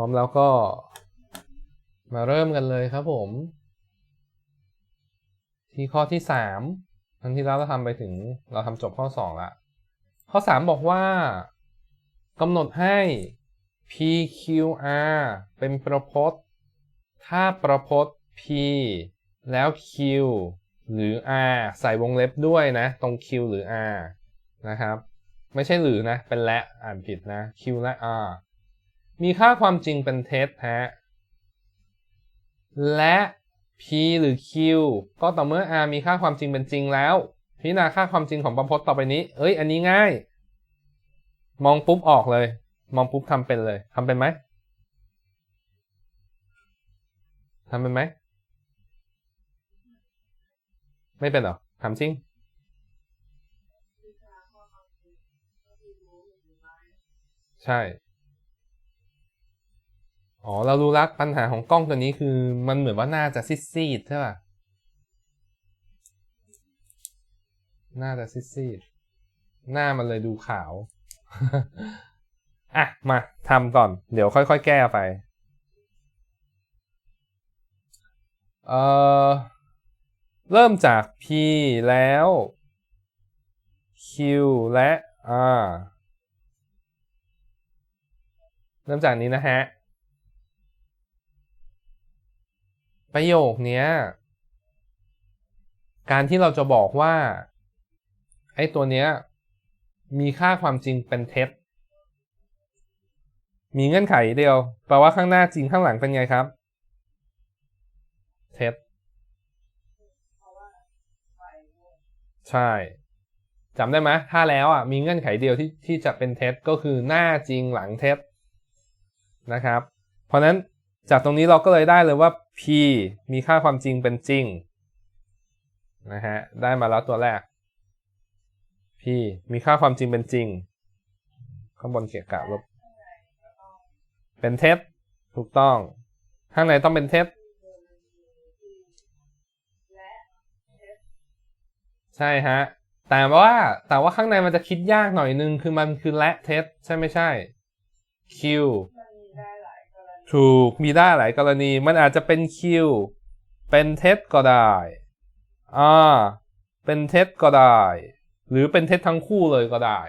ร้อมแล้วก็ มาเริ่มกันเลยครับผม ที่ข้อที่สามครั้งที่แล้วเราทำไปถึงเราทำจบข้อสองละข้อสามบอกว่ากำหนดให้ PQR เป็นประพจน์ ถ้าประพจน์ P แล้ว Q หรือ R ใส่วงเล็บด้วยนะ ตรง Q หรือ R นะครับ ไม่ใช่หรือนะ เป็นและอ่านผิดนะ Q และ R มีค่าความจริงเป็นเท็จฮะและ P หรือ Q ก็ต่อเมื่อ R มีค่าความจริงเป็นจริงแล้ว พิจารณาค่าความจริงของประพจน์ต่อไปนี้ เอ้ย อันนี้ง่าย มองปุ๊บออกเลย มองปุ๊บทำเป็นเลยทำเป็นไหมทำเป็นไหม ไม่เป็นหรอถามจริงใช่ อ๋อ เรารู้ลักปัญหาของกล้องตัวนี้คือมันเหมือนว่าหน้าจะซีดๆใช่ป่ะหน้าจะซีดๆหน้ามันเลยดูขาว อะ มาทำก่อน เดี๋ยวค่อยๆ แก้ไป เอ่อ เริ่มจาก P แล้ว Q และ R เริ่มจากนี้นะฮะ ประโยคเนี้ย การที่เราจะบอกว่าไอ้ตัวเนี้ย มีค่าความจริงเป็นเท็จ มีเงื่อนไขเดียว แปลว่าข้างหน้าจริงข้างหลังเป็นไงครับ เท็จใช่จำได้ไหมถ้าแล้วอะมีเงื่อนไขเดียวที่ที่จะเป็นเท็จก็คือหน้าจริงหลังเท็จนะครับ เพราะนั้น จากตรงนี้เราก็เลยได้เลยว่า p มีค่าความจริงเป็นจริงนะฮะได้มาแล้วตัวแรก p มีค่าความจริงเป็นจริง ข้างบนเกียกะลบเป็นเท็จถูกต้อง ข้างในต้องเป็นเท็จใช่ฮะแต่ว่าแต่ว่าข้างในมันจะคิดยากหน่อยนึง คือมันคือและเท็จใช่ไม่ใช่ Q ถูกมีได้หลายกรณีมันอาจจะเป็น Q เป็นเท็จก็ได้อ่าเป็นเท็จก็ได้ หรือเป็นเท็จทั้งคู่เลยก็ได้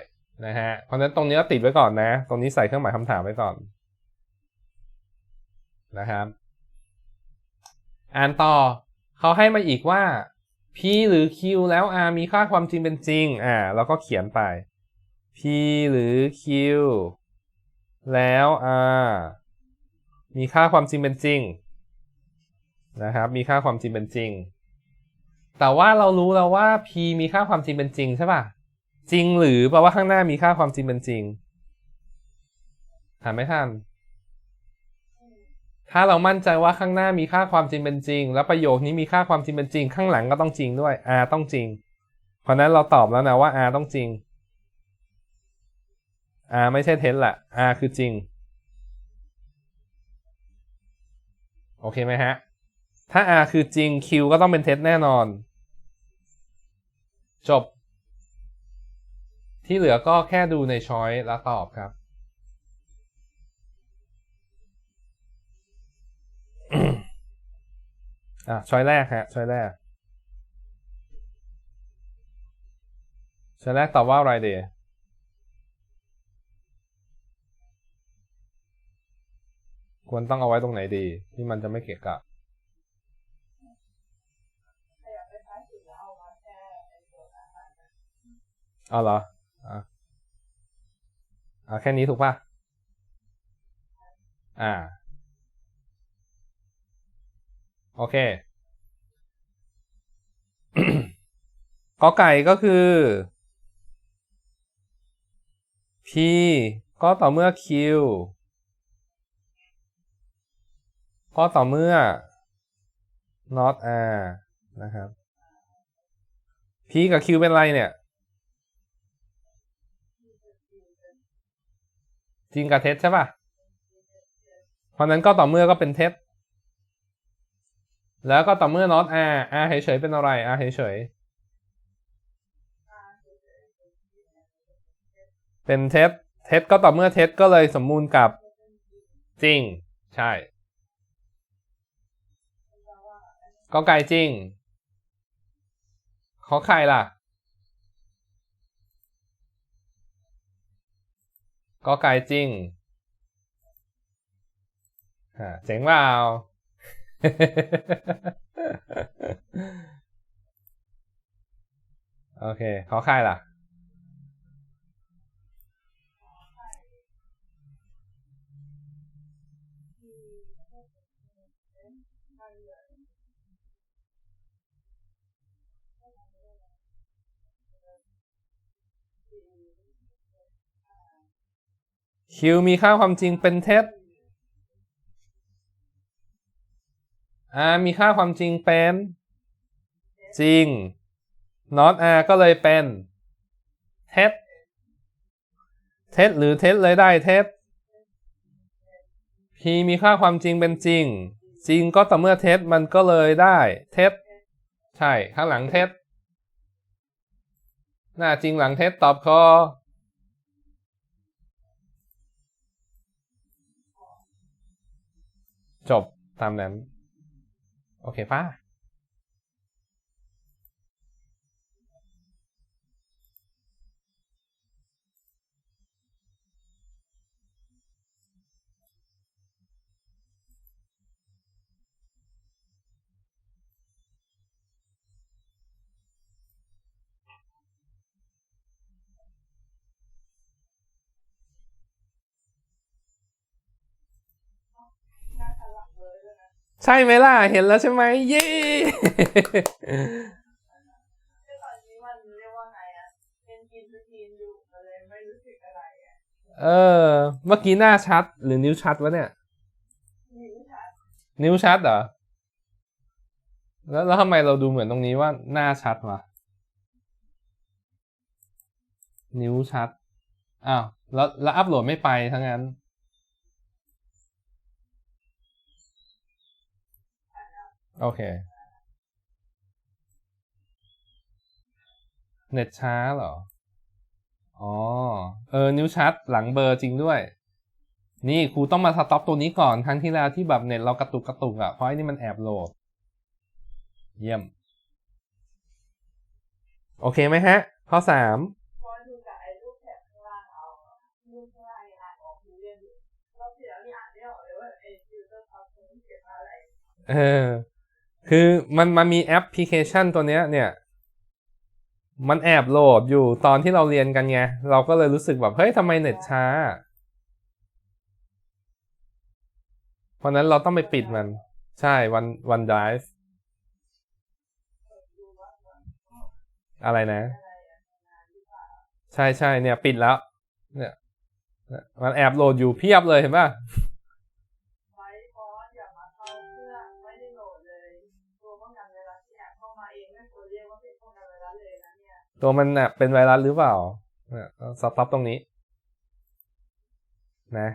นะฮะเพราะฉะนั้นตรงนี้ติดไว้ก่อนนะ ตรงนี้ใส่เครื่องหมายคำถามไว้ก่อนนะครับ อ่านต่อเขาให้มาอีกว่า P หรือ Q แล้ว R มีค่าความจริงเป็นจริง อ่าเราก็เขียนไป P หรือ Q แล้ว R มีค่าความจริงเป็นจริงนะครับ มีค่าความจริงเป็นจริง แต่ว่าเรารู้แล้วว่า P มีค่าความจริงเป็นจริงใช่ป่ะ จริงหรือแปลว่าข้างหน้ามีค่าความจริงเป็นจริงถามไม่ทันถ้าเรามั่นใจว่าข้างหน้ามีค่าความจริงเป็นจริง แล้วประโยคนี้มีค่าความจริงเป็นจริง ข้างหลังก็ต้องจริงด้วย R ต้องจริง เพราะนั้นเราตอบแล้วนะว่า R ต้องจริง R ไม่ใช่เท็จแหละ R คือจริง โอเคไหมฮะ ถ้า R คือจริง Q ก็ต้องเป็นเท็จแน่นอน จบ ที่เหลือก็แค่ดูในช้อยแล้วตอบครับ อะช้อยแรกฮะช้อยแรกช้อยแรกตอบว่าอะไรเดีย ควรตั้งเอาไว้ตรงไหนดี ที่มันจะไม่เกะกะเอเหรออะอะแค่นี้ถูกป่ะ อ่า โอเคกอไก่ก็คือ P ก็ต่อเมื่อ Q ก็ต่อเมื่อ not R นะครับ P กับ Q เป็นไรเนี่ย จริงกับเท็จใช่ป่ะ เพราะนั้นก็ต่อเมื่อก็เป็นเท็จ แล้วก็ต่อเมื่อ not r r เฉยๆเป็นอะไร r เฉยๆเป็นเท็จ เท็จก็ต่อเมื่อเท็จก็เลยสมมูลกับจริง ใช่ ก็ไก่จริง ขอไข่ล่ะ ก็ไก่จริงอ่าเจ๋งเปล่าโอเค ขอไข่ล่ะ คิวมีค่าความจริงเป็นเท็จ R มีค่าความจริงเป็น จริง not R ก็เลยเป็นเท็จเท็จหรือเท็จเลยได้เท็จ P มีค่าความจริงเป็นจริง จริงก็ต่อเมื่อเท็จมันก็เลยได้เท็จใช่ ข้างหลังเท็จหน้าจริงหลังเท็จตอบข้อ จบตามนั้น โอเคป้า ใช่ไหมล่ะ เห็นแล้วใช่ไหมเย้คือตอนนี้มันเรียกว่าไงอะเป็นกินสกินอยู่มันเลยไม่รู้สึกอะไรอะเออ เมื่อกี้หน้าชัด หรือนิ้วชัดวะเนี่ยนิ้วชัดนิ้วชัดเหรอ แล้วแล้วทำไมเราดูเหมือนตรงนี้ว่าหน้าชัดวะนิ้วชัด อ้าว แล้วแล้วอัพโหลดไม่ไปทั้งนั้น โอเค เน็ตช้าเหรอ อ๋อ เออ นิ้วชัดหลังเบอร์จริงด้วย นี่ครูต้องมาสต็อปตัวนี้ก่อนครั้งที่แล้วที่แบบเน็ตเรากระตุกกระตุกอะ่ะ เพราะไอ้นี่มันแอบโหลด เยี่ยม โอเคไหมฮะ ข้อสามเพราะดูจากไอ้รูปแถบข้างล่างเอ คือมันมันมีแอปพลิเคชันตัวเนี้ยเนี่ย มันแอบโหลดอยู่ตอนที่เราเรียนกันไง เราก็เลยรู้สึกแบบ เฮ้ยทำไมเน็ตช้า เพราะนั้นเราต้องไปปิดมัน ใช่วันวันไดฟ์อะไรนะ ใช่ใช่เนี่ย ปิดแล้ว เนี่ย มันแอบโหลดอยู่เพียบเลยเห็นป่ะ ตัวมันน่ะเป็นไวรัสหรือเปล่าเนี่ยสต็อปตรงนี้ นะ